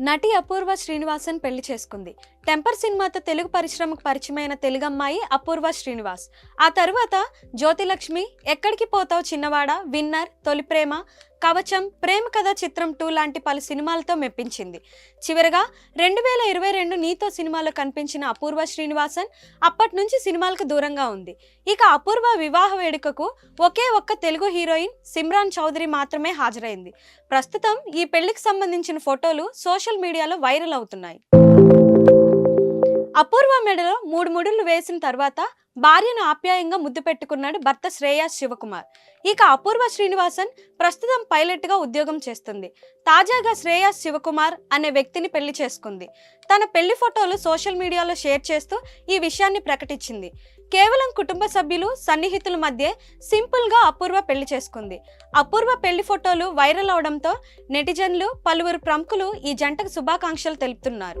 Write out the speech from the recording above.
నటి అపూర్వ శ్రీనివాసన్ పెళ్ళి చేసుకుంది. టెంపర్ సినిమాతో తెలుగు పరిశ్రమకు పరిచయమైన తెలుగమ్మాయి అపూర్వ శ్రీనివాస్. ఆ తరువాత జ్యోతిలక్ష్మి ఎక్కడికి పోతావు చిన్నవాడ? విన్నర్? తొలి ప్రేమ? కవచం ప్రేమ కథ చిత్రం టూ లాంటి పలు సినిమాలతో మెప్పించింది. చివరగా రెండు వేల ఇరవై రెండు నీతో సినిమాలో కనిపించిన అపూర్వ శ్రీనివాసన్ అప్పటి నుంచి సినిమాలకు దూరంగా ఉంది. ఇక అపూర్వ వివాహ వేడుకకు ఒకే ఒక్క తెలుగు హీరోయిన్ సిమ్రాన్ చౌదరి మాత్రమే హాజరైంది. ప్రస్తుతం ఈ పెళ్ళికి సంబంధించిన ఫోటోలు సోషల్ మీడియాలో వైరల్ అవుతున్నాయి. అపూర్వ మెడలో మూడు ముడులు వేసిన తర్వాత భార్యను ఆప్యాయంగా ముద్దు పెట్టుకున్నాడు భర్త శ్రేయాస్ శివకుమార్. ఇక అపూర్వ శ్రీనివాసన్ ప్రస్తుతం పైలట్గా ఉద్యోగం చేస్తుంది. తాజాగా శ్రేయాస్ శివకుమార్ అనే వ్యక్తిని పెళ్ళి చేసుకుంది. తన పెళ్ళి ఫోటోలు సోషల్ మీడియాలో షేర్ చేస్తూ ఈ విషయాన్ని ప్రకటించింది. కేవలం కుటుంబ సభ్యులు సన్నిహితుల మధ్య సింపుల్గా అపూర్వ పెళ్ళి చేసుకుంది. అపూర్వ పెళ్ళి ఫోటోలు వైరల్ అవడంతో నెటిజన్లు పలువురు ప్రముఖులు ఈ జంటకు శుభాకాంక్షలు తెలుపుతున్నారు.